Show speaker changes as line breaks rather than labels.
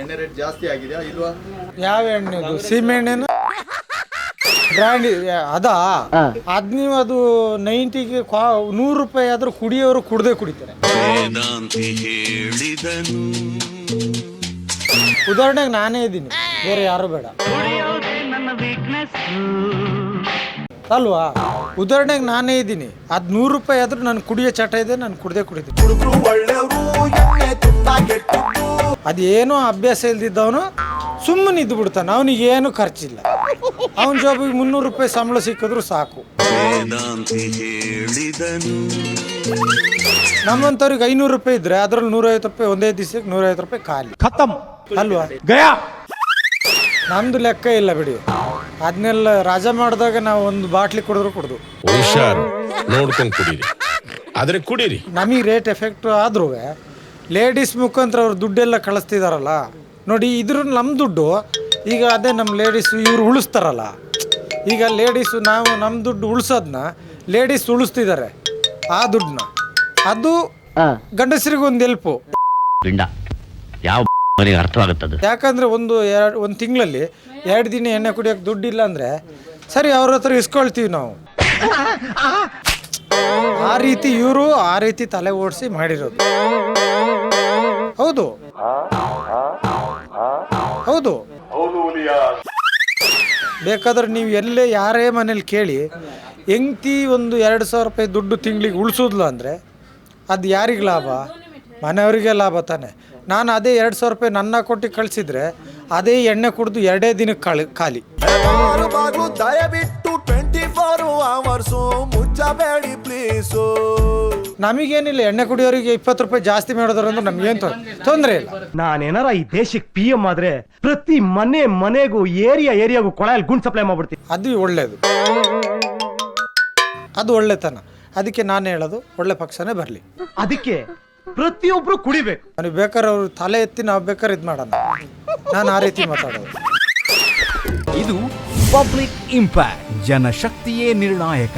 ಎಣ್ಣೆ ರೇಟ್ ಜಾಸ್ತಿ ಆಗಿದೆಯಾ ಇಲ್ವಾ?
ಯಾವ ಎಣ್ಣೆ ಸೀಮೆ ಸೀಮೆಣ್ಣೆನ ಬ್ರ್ಯಾಂಡ್ ಅದಾ? ಅದ್ ನೀವು ಅದು ನೈಂಟಿಗೆ ನೂರು ರೂಪಾಯಿ ಆದ್ರೂ ಕುಡಿಯೋರು ಕುಡ್ದೇ ಕುಡಿತಾರೆ. ಉದಾಹರಣೆಗೆ ನಾನೇ ಇದ್ದೀನಿ ಬೇರೆ ಯಾರು ಬೇಡ. ಅಲ್ವಾ? ಉದಾಹರಣೆಗೆ ನಾನೇ ಇದ್ದೀನಿ ಅದ್ ನೂರು ರೂಪಾಯಿ ಆದ್ರೂ ನಾನು ಕುಡಿಯೋ ಚಟ ಇದೆ ನಾನು ಕುಡ್ದೇ ಕುಡಿತೀನಿ. ಅದೇನೋ ಅಭ್ಯಾಸ ಇಲ್ದಿದ್ದವನು ಸುಮ್ಮನೆ ಇದ್ದು ಬಿಡ್ತಾನೆ ಅವನಿಗೆ ಏನು ಖರ್ಚಿಲ್ಲ. ಅವನ ಜಾಬಿಗೆ ಮುನ್ನೂರು ರೂಪಾಯಿ ಸಂಬಳ ಸಿಕ್ಕಿದ್ರು ಸಾಕು. ನಮ್ಮಂತವ್ರಿಗೆ ಐನೂರು ರೂಪಾಯಿ ಇದ್ರೆ ಅದ್ರಲ್ಲಿ ನೂರೈವತ್ತು ರೂಪಾಯಿ ಒಂದೇ ದಿವಸಕ್ಕೆ ನೂರೈವತ್ತು ರೂಪಾಯಿ ಖಾಲಿ.
ಖತಮ್
ಅಲ್ವಾ?
ಗಯಾ.
ನಮ್ದು ಲೆಕ್ಕ ಇಲ್ಲ ಬಿಡಿ. ಅದನ್ನೆಲ್ಲ ರಾಜ ಮಾಡಿದಾಗ ನಾವು ಒಂದು ಬಾಟ್ಲಿ ಕುಡಿದ್ರು ಕುಡ್ದು.
ಹುಷಾರು. ನೋಡ್ಕೊಂಡು ಕುಡೀರಿ. ಆದ್ರೆ ಕುಡೀರಿ.
ನಮಗೆ ರೇಟ್ ಎಫೆಕ್ಟ್ ಆದ್ರೂ ಲೇಡೀಸ್ ಮುಖಾಂತರ ಅವ್ರು ದುಡ್ಡೆಲ್ಲ ಕಳಿಸ್ತಿದಾರಲ್ಲ. ನೋಡಿ ಇದ್ರ ನಮ್ಮ ದುಡ್ಡು ಈಗ ಅದೇ ನಮ್ಮ ಲೇಡೀಸು ಇವ್ರು ಉಳಿಸ್ತಾರಲ್ಲ. ಈಗ ಲೇಡೀಸು ನಾವು ನಮ್ಮ ದುಡ್ಡು ಉಳಿಸೋದನ್ನ ಲೇಡೀಸ್ ಉಳಿಸ್ತಿದ್ದಾರೆ ಆ ದುಡ್ಡನ್ನ. ಅದು ಗಂಡಸರಿಗೊಂದು ಎಲ್ಪು
ಯಾವ ಮನೆಗೆ ಅರ್ಥವಾಗುತ್ತದೆ?
ಯಾಕಂದ್ರೆ ಒಂದು ಎರಡು ಒಂದು ತಿಂಗಳಲ್ಲಿ ಎರಡು ದಿನ ಎಣ್ಣೆ ಕುಡಿಯೋಕೆ ದುಡ್ಡಿಲ್ಲ ಅಂದರೆ ಸರಿ ಅವ್ರ ಹತ್ರ ಇಸ್ಕೊಳ್ತೀವಿ ನಾವು. ಆ ರೀತಿ ಇವರು ಆ ರೀತಿ ತಲೆ ಓಡಿಸಿ ಮಾಡಿರೋದು. ಹೌದು. ಹೌದು. ಬೇಕಾದ್ರೆ ನೀವು ಎಲ್ಲೇ ಯಾರೇ ಮನೇಲಿ ಕೇಳಿ, ಹೆಂಗ್ತಿ ಒಂದು ಎರಡು ಸಾವಿರ ರೂಪಾಯಿ ದುಡ್ಡು ತಿಂಗಳಿಗೆ ಉಳಿಸೋದ್ಲ ಅಂದರೆ ಅದು ಯಾರಿಗೆ ಲಾಭ? ಮನೆಯವರಿಗೆ ಲಾಭ ತಾನೆ. ನಾನು ಅದೇ ಎರಡು ಸಾವಿರ ರೂಪಾಯಿ ನನ್ನ ಕೊಟ್ಟು ಕಳಿಸಿದ್ರೆ ಅದೇ ಎಣ್ಣೆ ಕುಡಿದು ಎರಡೇ ದಿನಕ್ಕೆ ಕಳಿ, ಖಾಲಿ.
ದಯವಿಟ್ಟು ಟ್ವೆಂಟಿ ಫೋರ್ ಅವರ್ಸು ಮುಚ್ಚಬೇಡಿ. ಪ್ಲೀಸು.
ನಮಗೇನಿಲ್ಲ ಎಣ್ಣೆ ಕುಡಿಯೋರಿಗೆ ಇಪ್ಪತ್ತು ರೂಪಾಯಿ ಜಾಸ್ತಿ ಮಾಡಿದ್ರು ಅಂದ್ರೆ ನಮಗೇನು ತೊಂದರೆ ಇಲ್ಲ.
ನಾನೇನಾರ ಈ ದೇಶಕ್ಕೆ ಪಿ ಎಂ ಆದ್ರೆ ಪ್ರತಿ ಮನೆ ಮನೆಗೂ ಏರಿಯಾ ಏರಿಯಾಗೂ ಕೊಳಯಲ್ಲಿ ಗುಂಡ್ ಸಪ್ಲೈ ಮಾಡ್ಬಿಡ್ತೀನಿ.
ಅದು ಒಳ್ಳೇದು. ಅದು ಒಳ್ಳೆತನ. ಅದಕ್ಕೆ ನಾನು ಹೇಳೋದು ಒಳ್ಳೆ ಪಕ್ಷನೇ ಬರಲಿ.
ಅದಕ್ಕೆ ಪ್ರತಿಯೊಬ್ರು ಕುಡಿಬೇಕು.
ನನಗೆ ಬೇಕಾದ್ರೆ ಅವ್ರು ತಲೆ ಎತ್ತಿ ನಾವು ಬೇಕಾದ್ರೆ ಇದು ಮಾಡೋಣ. ನಾನು ಆ ರೀತಿ ಮಾತಾಡೋದು.
ಇದು ಪಬ್ಲಿಕ್ ಇಂಪ್ಯಾಕ್ಟ್ ಜನಶಕ್ತಿಯೇ ನಿರ್ಣಾಯಕ.